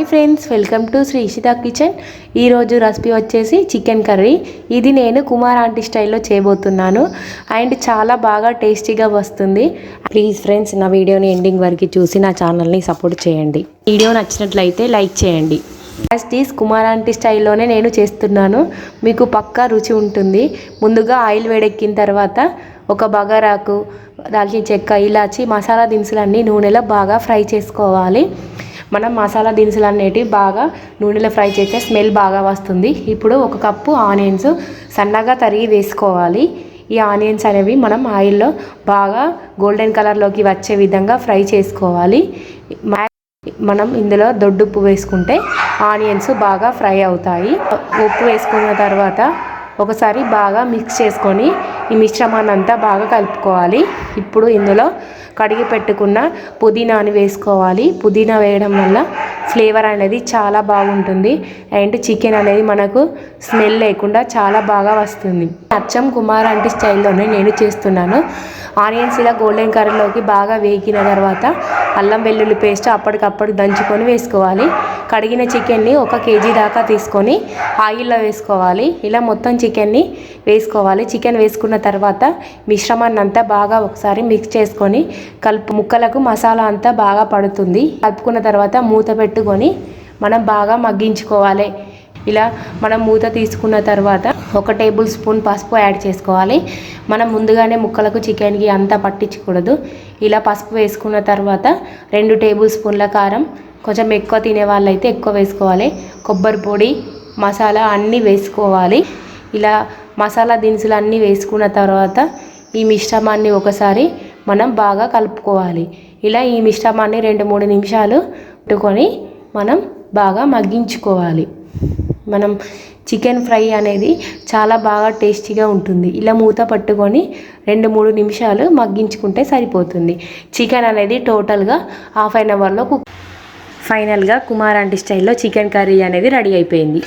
Hi friends welcome to Shri Ishita kitchen. ఈరోజు recipe వచ్చేసి chicken curry. ఇది నేను కుమార్ ఆంటీ స్టైల్లో చేయబోతున్నాను. అండ్ చాలా బాగా టేస్టీగా వస్తుంది. ప్లీజ్ ఫ్రెండ్స్ నా వీడియోని ఎండింగ్ వరకు చూసి నా ఛానల్ని సపోర్ట్ చేయండి. వీడియో నచ్చినట్లయితే లైక్ చేయండి. యాజ్ టీస్ కుమార్ ఆంటీ స్టైల్లోనే నేను చేస్తున్నాను. మీకు పక్కా రుచి ఉంటుంది. ముందుగా ఆయిల్ వేడెక్కిన తర్వాత ఒక బగారాకు దాల్చిన చెక్క ఇలాచి మసాలా దినుసులన్నీ నూనెలో బాగా ఫ్రై చేసుకోవాలి. మనం మసాలా దినుసులు అనేటివి బాగా నూనెలో ఫ్రై చేస్తే స్మెల్ బాగా వస్తుంది. ఇప్పుడు ఒక కప్పు ఆనియన్స్ సన్నగా తరిగి వేసుకోవాలి. ఈ ఆనియన్స్ అనేవి మనం ఆయిల్లో బాగా గోల్డెన్ కలర్లోకి వచ్చే విధంగా ఫ్రై చేసుకోవాలి. మనం ఇందులో దొడ్డుప్పు వేసుకుంటే ఆనియన్స్ బాగా ఫ్రై అవుతాయి. ఉప్పు వేసుకున్న తర్వాత ఒకసారి బాగా మిక్స్ చేసుకొని ఈ మిశ్రమాన్ని అంతా బాగా కలుపుకోవాలి. ఇప్పుడు ఇందులో కడిగి పెట్టుకున్న పుదీనాని వేసుకోవాలి. పుదీనా వేయడం వల్ల ఫ్లేవర్ అనేది చాలా బాగుంటుంది. అండ్ చికెన్ అనేది మనకు స్మెల్ లేకుండా చాలా బాగా వస్తుంది. అచ్చం కుమార్ అంటే స్టైల్లోనే నేను చేస్తున్నాను. ఆనియన్స్ ఇలా గోల్డెన్ కర్రీలోకి బాగా వేగిన తర్వాత అల్లం వెల్లుల్లి పేస్ట్ అప్పటికప్పుడు దంచుకొని వేసుకోవాలి. కడిగిన చికెన్ని ఒక కేజీ దాకా తీసుకొని ఆయిల్లో వేసుకోవాలి. ఇలా మొత్తం చికెన్ని వేసుకోవాలి. చికెన్ వేసుకున్న తర్వాత మిశ్రమాన్ని అంతా బాగా ఒకసారి మిక్స్ చేసుకొని కలుపు ముక్కలకు మసాలా అంతా బాగా పడుతుంది. కలుపుకున్న తర్వాత మూత పెట్టుకొని మనం బాగా మగ్గించుకోవాలి. ఇలా మనం మూత తీసుకున్న తర్వాత ఒక టేబుల్ స్పూన్ పసుపు యాడ్ చేసుకోవాలి. మనం ముందుగానే ముక్కలకు చికెన్కి అంతా పట్టించకూడదు. ఇలా పసుపు వేసుకున్న తర్వాత రెండు టేబుల్ స్పూన్ల కారం కొంచెం ఎక్కువ తినే వాళ్ళైతే ఎక్కువ వేసుకోవాలి. కొబ్బరి పొడి మసాలా అన్నీ వేసుకోవాలి. ఇలా మసాలా దినుసులు అన్నీ వేసుకున్న తర్వాత ఈ మిశ్రమాన్ని ఒకసారి మనం బాగా కలుపుకోవాలి. ఇలా ఈ మిశ్రమాన్ని రెండు మూడు నిమిషాలు పెట్టుకొని మనం బాగా మగ్గించుకోవాలి. మనం చికెన్ ఫ్రై అనేది చాలా బాగా టేస్టీగా ఉంటుంది. ఇలా మూత పట్టుకొని రెండు మూడు నిమిషాలు మగ్గించుకుంటే సరిపోతుంది. చికెన్ అనేది టోటల్గా హాఫ్ అన్ అవర్లో కుక్ ఫైనల్గా కుమార్ ఆంటీ స్టైల్లో చికెన్ కర్రీ అనేది రెడీ అయిపోయింది.